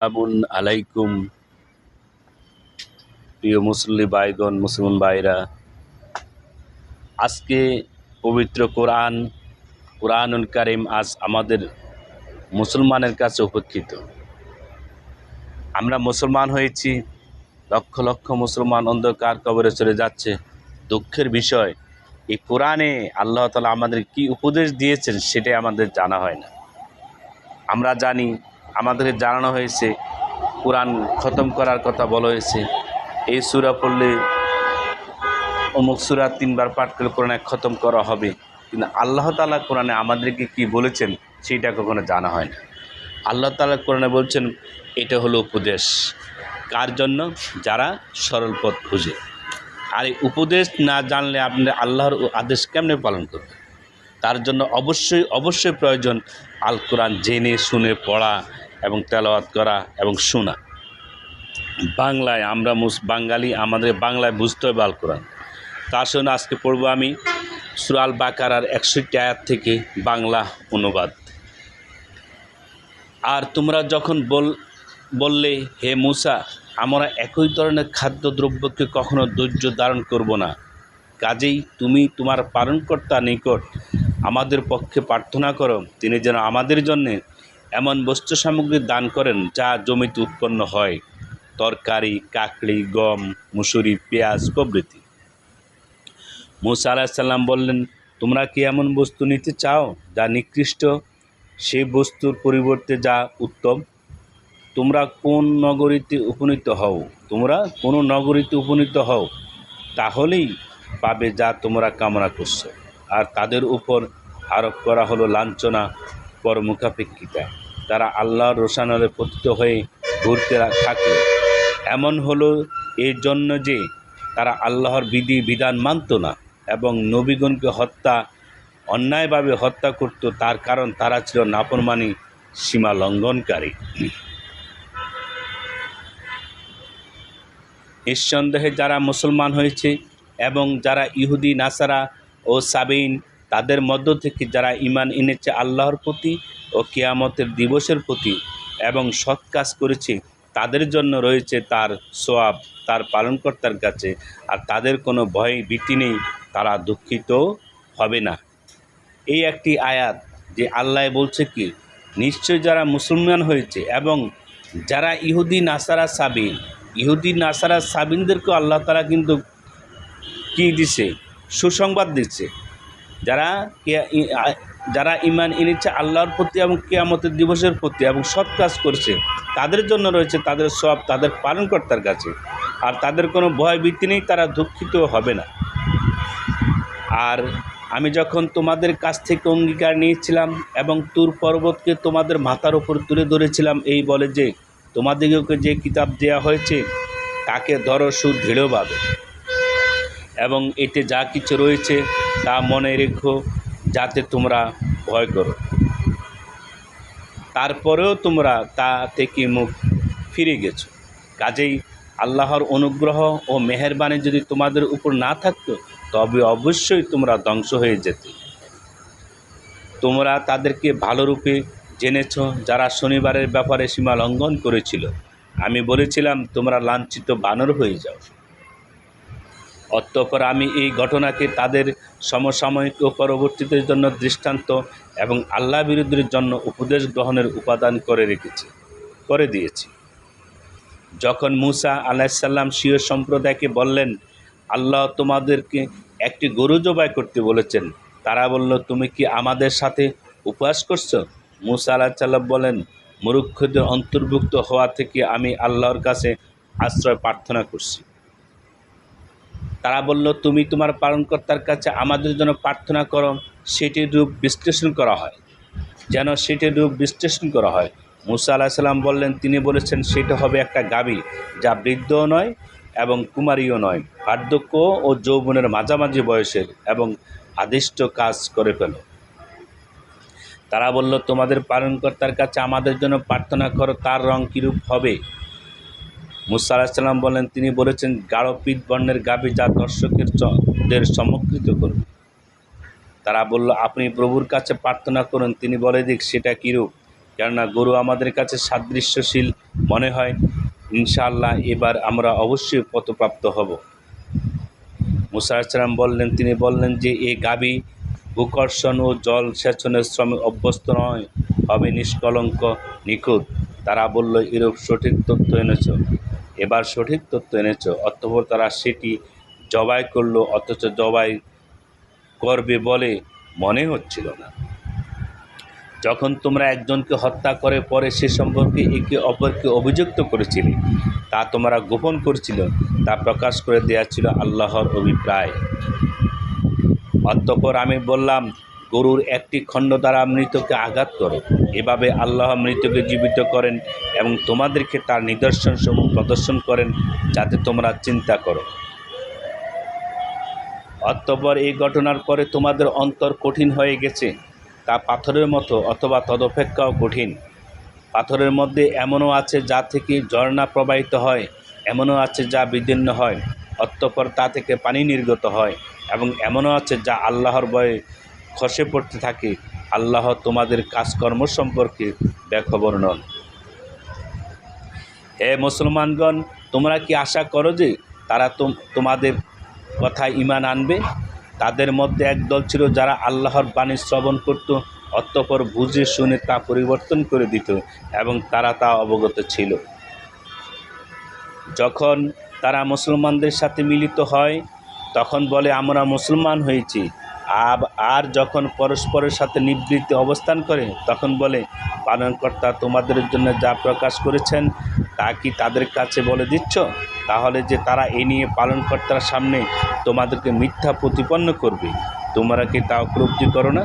আসসালামুন আলাইকুম। প্রিয় মুসল্লি ভাইগণ মুসলমান ভাইরা, আজকে পবিত্র কোরআন, কোরআনুল কারিম আজ আমাদের মুসলমানের কাছে উপেক্ষিত। আমরা মুসলমান হয়েছি, লক্ষ লক্ষ মুসলমান অন্ধকার কবরে চলে যাচ্ছে। দুঃখের বিষয়, এই কোরআনে আল্লাহ তালা আমাদের কি উপদেশ দিয়েছেন সেটাই আমাদের জানা হয় না। আমরা জানি আমাদেরকে জানানো হয়েছে, কোরআন খতম করার কথা বলা হয়েছে। এই সুরা পড়লে অমুক সুরা তিনবার পাঠ করে কোরআনে খতম করা হবে। কিন্তু আল্লাহ তালা কোরআনে আমাদেরকে কি বলেছেন সেইটা কখনো জানা হয় না। আল্লাহ তালা কোরআনে বলছেন, এটা হলো উপদেশ। কার জন্য? যারা সরল পথ খুঁজে। আর এই উপদেশ না জানলে আপনি আল্লাহর আদেশ কেমনে পালন করবেন? তার জন্য অবশ্যই অবশ্যই প্রয়োজন আল কোরআন জেনে, শুনে, পড়া এবং তেলাওয়াত করা এবং শোনা। বাংলায় আমরা মুস, বাঙালি আমাদের বাংলায় বুঝতে হবে আল কোরআন তার সঙ্গে আজকে পড়ব আমি সুরাল বাকারার একষট্টি আয়াত থেকে বাংলা অনুবাদ। আর তোমরা যখন বল, বললে, হে মুসা, আমরা একই ধরনের খাদ্যদ্রব্যকে কখনো ধৈর্য ধারণ করব না। কাজেই তুমি তোমার পালনকর্তা নিকট আমাদের পক্ষে প্রার্থনা করো। তিনি যেন আমাদের জন্যে এমন বস্তু সামগ্রী দান করেন যা জমিতে উৎপন্ন হয়। তরকারি, কাকড়ি, গম, মুসুরি, পেঁয়াজ প্রভৃতি। মুসা আলাহিসাল্লাম বললেন, তোমরা কি এমন বস্তু নিতে চাও যা নিকৃষ্ট? সেই বস্তুর পরিবর্তে যা উত্তম? তোমরা কোন নগরীতে উপনীত হও? তোমরা কোনো নগরীতে উপনীত হও? তাহলেই পাবে যা তোমরা কামনা করছ। আর তাদের উপর আরোপ করা হলো লাঞ্ছনা পরমুখাপেক্ষিতা তারা আল্লাহর রোশানলে পতিত হয়ে ঘুরতে থাকে। এমন হলো এর জন্য যে তারা আল্লাহর বিধি, বিধান মানত না এবং নবীগণকে হত্যা, অন্যায়ভাবে হত্যা করত। তার কারণ তারা ছিল নাফরমানি সীমা লঙ্ঘনকারী। নিঃসন্দেহে যারা মুসলমান হয়েছে এবং যারা ইহুদি, নাসারা ও সাবিন তাদের মধ্য থেকে যারা ইমান এনেছে আল্লাহর প্রতি ও কেয়ামতের দিবসের প্রতি এবং সৎ কাজ করেছে, তাদের জন্য রয়েছে তার সোয়াব, তার পালনকর্তার কাছে। আর তাদের কোনো ভয় ভীতি নেই, তারা দুঃখিত হবে না। এই একটি আয়াত যে আল্লাহ বলছে কি, নিশ্চয় যারা মুসলমান হয়েছে এবং যারা ইহুদি, নাসারা সাবিন, ইহুদি, নাসারা সাবিনদেরকেও আল্লাহ তারা কিন্তু কী দিছে? সুসংবাদ দিচ্ছে। যারা যারা ইমান এনেছে আল্লাহর প্রতি এবং কেয়ামতের দিবসের প্রতি এবং সৎ কাজ করছে, তাদের জন্য রয়েছে তাদের সব, তাদের পালনকর্তার কাছে। আর তাদের কোনো ভয় ভীতি নেই, তারা দুঃখিত হবে না। আর আমি যখন তোমাদের কাছ থেকে অঙ্গীকার নিয়েছিলাম এবং তুর পর্বতকে তোমাদের মাথার ওপর তুলে ধরেছিলাম, এই বলে যে তোমাদেরকে যে কিতাব দেয়া হয়েছে, তাকে ধরো সুদৃঢ়ভাবে। এবং এতে যা কিছু রয়েছে তা মনে রেখো, যাতে তোমরা ভয় করো। তারপরেও তোমরা তা থেকে মুখ ফিরে গেছো। কাজেই আল্লাহর অনুগ্রহ ও মেহেরবানি যদি তোমাদের উপর না থাকতো, তবে অবশ্যই তোমরা ধ্বংস হয়ে যেত। তোমরা তাদেরকে ভালোরূপে জেনেছ যারা শনিবারের ব্যাপারে সীমা লঙ্ঘন করেছিল। আমি বলেছিলাম, তোমরা লাঞ্ছিত বানর হয়ে যাও। অতঃপর আমি এই ঘটনাকে তাদের সমসাময়িক ও পরবর্তীদের জন্য দৃষ্টান্ত এবং আল্লাহ বিরুদ্ধের জন্য উপদেশ গ্রহণের উপাদান করে রেখেছি, করে দিয়েছি। যখন মুসা আলাহিসাল্লাম সিও সম্প্রদায়কে বললেন, আল্লাহ তোমাদেরকে একটি গরু জবাই করতে বলেছেন। তারা বলল, তুমি কি আমাদের সাথে উপবাস করছ? মুসা আলাহিসাল্লাম বলেন মুরুক্ষদের অন্তর্ভুক্ত হওয়া থেকে আমি আল্লাহর কাছে আশ্রয় প্রার্থনা করছি। তারা বলল, তুমি তোমার পালনকর্তার কাছে আমাদের জন্য প্রার্থনা করো সেটির রূপ বিশ্লেষণ করা হয়। যেন সেটির রূপ বিশ্লেষণ করা হয়। মুসা আলাহিসাল্লাম বললেন, তিনি বলেছেন, সেটা হবে একটা গাবি যা বৃদ্ধও নয় এবং কুমারীও নয়। বার্ধক্য ও যৌবনের মাঝামাঝি বয়সের এবং আদিষ্ট কাজ করে ফেল। তারা বলল, তোমাদের পালনকর্তার কাছে আমাদের জন্য প্রার্থনা করো, তার রং কীরূপ হবে? মুসা আলাহিসাল্লাম বলেন, তিনি বলেছেন, গাঢ় পিত বর্ণের গাবি যা দর্শকের সমকৃত করবে তারা বলল, আপনি প্রভুর কাছে প্রার্থনা করুন, তিনি বলে দিক, সেটা কীরূপ? কেননা গরু আমাদের কাছে সাদৃশ্যশীল মনে হয়, ইনশাআল্লাহ এবার আমরা অবশ্যই পথপ্রাপ্ত হব। মুসা আসলাম বললেন, তিনি বললেন যে, এ গাবি ভূকর্ষণ ও জল সেচনের শ্রমে অভ্যস্ত নয়, হবে নিষ্কলঙ্ক, নিখুঁত। তারা বলল, এরূপ সঠিক তথ্য এনেছ। এবার সঠিক তথ্য এনেছ। অতঃপর তারা সেটি জবাই করল, অথচ জবাই করবে বলে মনে হচ্ছিল না। যখন তোমরা একজনকে হত্যা করে, পরে সে সম্পর্কে একে অপরকে অভিযুক্ত করেছিলে, তা তোমরা গোপন করেছিল, তা প্রকাশ করে দেওয়া ছিল আল্লাহর অভিপ্রায়। অতঃপর আমি বললাম গরুর একটি খণ্ড দ্বারা মৃতকে আঘাত করো। এভাবে আল্লাহ মৃতকে জীবিত করেন এবং তোমাদেরকে তার নিদর্শনসমূহ প্রদর্শন করেন, যাতে তোমরা চিন্তা করো। অতঃপর এই ঘটনার পরে তোমাদের অন্তর কঠিন হয়ে গেছে, তা পাথরের মতো অথবা তদপেক্ষাও কঠিন। পাথরের মধ্যে এমনও আছে যা থেকে ঝর্ণা প্রবাহিত হয়, এমনও আছে যা বিদীর্ণ হয়, অতঃপর তা থেকে পানি নির্গত হয় এবং এমনও আছে যা আল্লাহর ভয়ে খসে পড়তে থাকে। আল্লাহ তোমাদের কাজকর্ম সম্পর্কে ব্যাখবর নন। হে মুসলমানগণ, তোমরা কি আশা করো যে তারা তোম- তোমাদের কথা ইমান আনবে? তাদের মধ্যে একদল ছিল যারা আল্লাহর বাণী শ্রবণ করত, অতঃপর বুঝে শুনে তা পরিবর্তন করে দিত এবং তারা তা অবগত ছিল। যখন তারা মুসলমানদের সাথে মিলিত হয়, তখন বলে, আমরা মুসলমান হয়েছি। আর যখন পরস্পরের সাথে নিবৃত্তি অবস্থান করে, তখন বলে, পালনকর্তা তোমাদের জন্য যা প্রকাশ করেছেন, তা কি তাদের কাছে বলে দিচ্ছ? তাহলে যে তারা এ নিয়ে পালনকর্তার সামনে তোমাদেরকে মিথ্যা প্রতিপন্ন করবে, তোমরা কি তা উপলব্ধি করো না?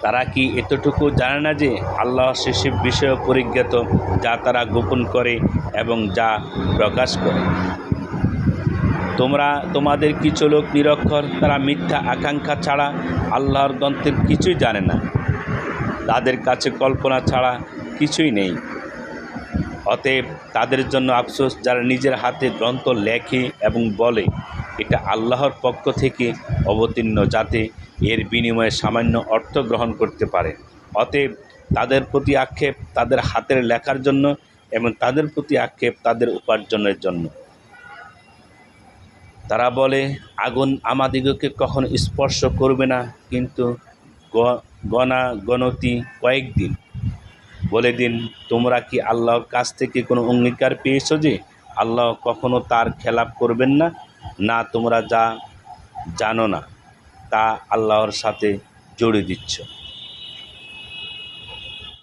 তারা কি এতটুকু জানে না যে আল্লাহ সেসব বিষয়ে পরিজ্ঞাত যা তারা গোপন করে এবং যা প্রকাশ করে? তোমরা তোমাদের কিছু লোক নিরক্ষর, তারা মিথ্যা আকাঙ্ক্ষা ছাড়া আল্লাহর গ্রন্থের কিছুই জানে না। তাদের কাছে কল্পনা ছাড়া কিছুই নেই। অতএব তাদের জন্য আফসোস, যারা নিজের হাতে গ্রন্থ লেখে এবং বলে, এটা আল্লাহর পক্ষ থেকে অবতীর্ণ যাতে এর বিনিময়ে সামান্য অর্থ গ্রহণ করতে পারে। অতএব তাদের প্রতি আক্ষেপ তাদের হাতের লেখার জন্য এবং তাদের প্রতি আক্ষেপ তাদের উপার্জনের জন্য। তারা বলে, আগুন আমাদিগকে কখনো স্পর্শ করবে না, কিন্তু গ- গণা, গণতি কয়েকদিন। বলে দিন, তোমরা কি আল্লাহর কাছ থেকে কোনো অঙ্গীকার পেয়েছ যে আল্লাহ কখনো তার খেলাপ করবেন না? না, তোমরা যা জানো না, তা আল্লাহর সাথে জড়িয়ে দিচ্ছ।